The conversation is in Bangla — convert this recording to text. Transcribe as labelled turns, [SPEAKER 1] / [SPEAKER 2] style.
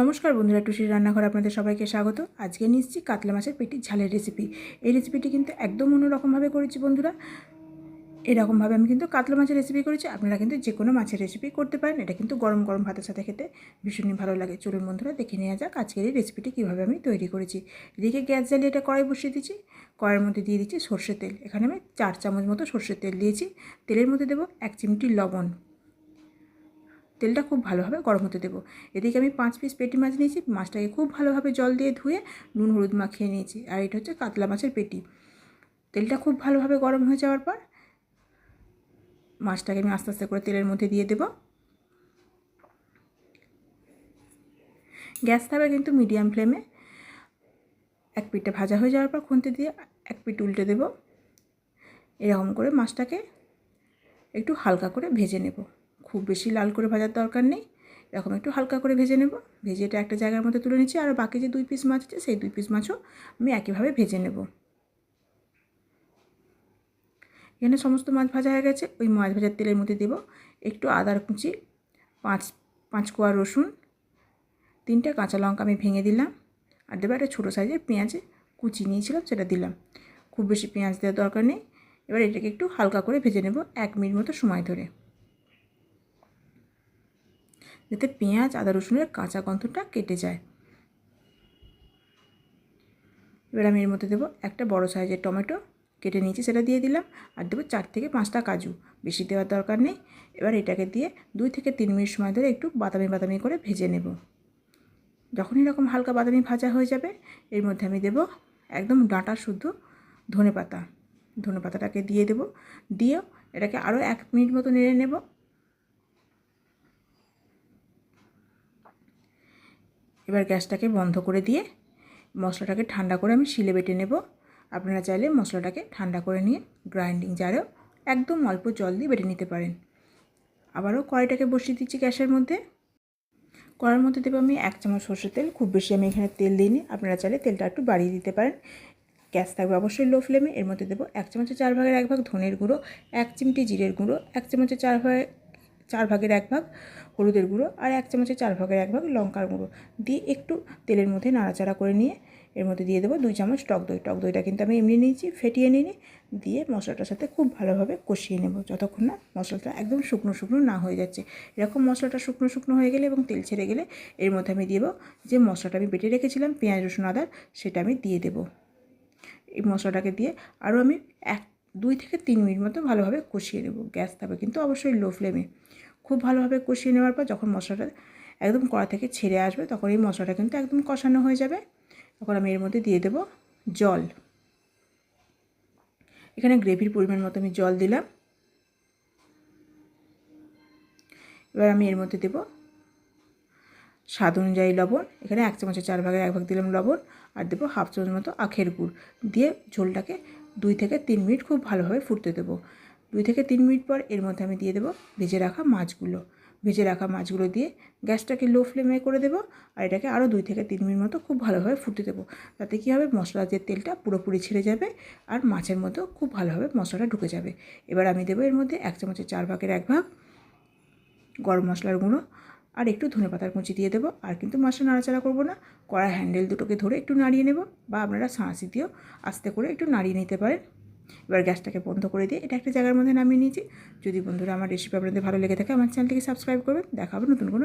[SPEAKER 1] নমস্কার বন্ধুরা টুসির রান্নাঘর আপনাদের সবাইকে স্বাগত। আজকে নিচ্ছি কাতলা মাছের পেটির ঝালের রেসিপি এই রেসিপিটি কিন্তু একদম অন্যরকমভাবে করেছি বন্ধুরা। এরকমভাবে আমি কিন্তু কাতলা মাছের রেসিপি করেছি। আপনারা কিন্তু যে কোনো মাছের রেসিপি করতে পারেন। এটা কিন্তু গরম গরম ভাতের সাথে খেতে ভীষণই ভালো লাগে। চলুন বন্ধুরা, দেখে নেওয়া যাক আজকের এই রেসিপিটি কীভাবে আমি তৈরি করেছি। এদিকে গ্যাস জ্বালিয়ে এটা কড়াই বসিয়ে দিচ্ছি কড়াইয়ের মধ্যে দিয়ে দিচ্ছি সর্ষের তেল। এখানে আমি চার চামচ মতো সর্ষের তেল দিয়েছি। তেলের মধ্যে দেবো এক চিমটি লবণ। তেলটা খুব ভালোভাবে গরম হতে দেবো। এদিকে আমি পাঁচ পিস পেটি মাছ নিয়েছি, মাছটাকে খুব ভালোভাবে জল দিয়ে ধুয়ে নুন, হলুদ মাখিয়ে নিয়েছি। আর এটা হচ্ছে কাতলা মাছের পেটি। তেলটা খুব ভালোভাবে গরম হয়ে যাওয়ার পর মাছটাকে আমি আস্তে আস্তে করে তেলের মধ্যে দিয়ে দেব। গ্যাস থাকবে কিন্তু মিডিয়াম ফ্লেমে। এক পিঠটা ভাজা হয়ে যাওয়ার পর খুন্তি দিয়ে এক পিঠ উল্টে দেব। এরকম করে মাছটাকে একটু হালকা করে ভেজে নেব। খুব বেশি লাল করে ভাজার দরকার নেই। এরকম একটু হালকা করে ভেজে নেব। ভেজে এটা একটা জায়গার মধ্যে তুলে নিচ্ছি। আর বাকি যে দুই পিস মাছ আছে, সেই দুই পিস মাছও আমি একইভাবে ভেজে নেব। এখানে সমস্ত মাছ ভাজা হয়ে গেছে। ওই মাছ ভাজার তেলের মধ্যে দেব একটু আদার কুচি, পাঁচ পাঁচ কোয়া রসুন, তিনটে কাঁচা লঙ্কা আমি ভেঙে দিলাম। আর দেবো একটা ছোটো সাইজের পেঁয়াজ কুচি নিয়েছিলাম, সেটা দিলাম। খুব বেশি পেঁয়াজ দেওয়ার দরকার নেই। এবার এটাকে একটু হালকা করে ভেজে নেব এক মিনিট মতো সময় ধরে। যাতে পেঁয়াজ, আদা রসুনের কাঁচা গন্ধটা কেটে যায়। এবার আমি এর মধ্যে দেবো একটা বড় সাইজের টমেটো, কেটে নিয়েছি সেটা দিয়ে দিলাম, আর দেবো চার থেকে পাঁচটা কাজু, বেশি দেওয়ার দরকার নেই। এবার এটাকে দিয়ে দুই থেকে তিন মিনিট সময় ধরে একটু বাদামি বাদামি করে ভেজে নেব। যখন এরকম হালকা বাদামি ভাজা হয়ে যাবে, এর মধ্যে আমি দেব একদম ডাঁটা শুদ্ধ ধনে পাতা ধনে পাতাটাকে দিয়ে দেবো, দিয়েও এটাকে আরও এক মিনিট মতো নেড়ে নেব। এবার গ্যাসটাকে বন্ধ করে দিয়ে মশলাটাকে ঠান্ডা করে আমি শিলে বেটে নেব। আপনারা চাইলে মশলাটাকে ঠান্ডা করে নিয়ে গ্রাইন্ডিং জারেও একদম অল্প জল দিয়ে বেটে নিতে পারেন। আবারও কড়াইটাকে বসিয়ে দিচ্ছি গ্যাসের মধ্যে। কড়ার মধ্যে দেবো আমি এক চামচ সর্ষের তেল, খুব বেশি আমি এখানে তেল দিইনি। আপনারা চাইলে তেলটা একটু বাড়িয়ে দিতে পারেন। গ্যাস থাকবে অবশ্যই লো ফ্লেমে। এর মধ্যে দেবো এক চামচের চার ভাগের এক ভাগ ধনের গুঁড়ো, এক চিমটি জিরের গুঁড়ো, এক চামচের চার ভাগ চার ভাগের এক ভাগ হলুদের গুঁড়ো আর এক চামচের চার ভাগের এক ভাগ লঙ্কার গুঁড়ো। দিয়ে একটু তেলের মধ্যে নাড়াচাড়া করে নিয়ে এর মধ্যে দিয়ে দেবো দুই চামচ টক দই। টক দইটা কিন্তু আমি এমনি নিয়েছি, ফেটিয়ে নিয়ে দিয়ে মশলাটার সাথে খুব ভালোভাবে কষিয়ে নেব যতক্ষণ না মশলাটা একদম শুকনো শুকনো না হয়ে যাচ্ছে। এরকম মশলাটা শুকনো শুকনো হয়ে গেলে এবং তেল ছেড়ে গেলে এর মধ্যে আমি দেবো যে মশলাটা আমি বেটে রেখেছিলাম, পেঁয়াজ রসুন আদার সেটা আমি দিয়ে দেবো। এই মশলাটাকে দিয়ে আরও আমি এক দুই থেকে তিন মিনিট মতো ভালোভাবে কষিয়ে নেব। গ্যাস থাকবে কিন্তু অবশ্যই লো ফ্লেমে। খুব ভালোভাবে কষিয়ে নেওয়ার পর যখন মশলাটা একদম কড়া থেকে ছেড়ে আসবে তখন এই মশলাটা কিন্তু একদম কষানো হয়ে যাবে। তখন আমি এর মধ্যে দিয়ে দেব জল। এখানে গ্রেভির পরিমাণ মতো আমি জল দিলাম। এবার আমি এর মধ্যে দেব স্বাদ অনুযায়ী লবণ। এখানে এক চামচের চার ভাগের এক ভাগ দিলাম লবণ আর দেবো হাফ চামচ মতো আখের গুড়। দিয়ে ঝোলটাকে দুই থেকে তিন মিনিট খুব ভালোভাবে ফুটতে দেবো। দুই থেকে তিন মিনিট পর এর মধ্যে আমি দিয়ে দেবো ভেজে রাখা মাছগুলো। ভেজে রাখা মাছগুলো দিয়ে গ্যাসটাকে লো ফ্লেমে করে দেবো আর এটাকে আরও দুই থেকে তিন মিনিট মতো খুব ভালোভাবে ফুটতে দেবো। তাতে কী হবে? মশলার যে তেলটা পুরোপুরি ছেড়ে যাবে আর মাছের মধ্যেও খুব ভালোভাবে মশলাটা ঢুকে যাবে। এবার আমি দেবো এর মধ্যে এক চামচের চার ভাগের এক ভাগ গরম মশলার গুঁড়ো আর একটু ধনে পাতার কুচি দিয়ে দেবো। আর কিন্তু মাছটা নাড়াচাড়া করব না। কড়া হ্যান্ডেল দুটোকে ধরে একটু নাড়িয়ে নেব বা আপনারা সাঁড়াশি দিয়েও আস্তে করে একটু নাড়িয়ে নিতে পারেন। এবার গ্যাসটাকে বন্ধ করে দিয়ে এটা একটা জায়গার মধ্যে নামিয়ে নিয়েছি। যদি বন্ধুরা আমার রেসিপি আপনাদের ভালো লেগে থাকে, আমার চ্যানেলটিকে সাবস্ক্রাইব করবেন। দেখা হবে নতুন কোনো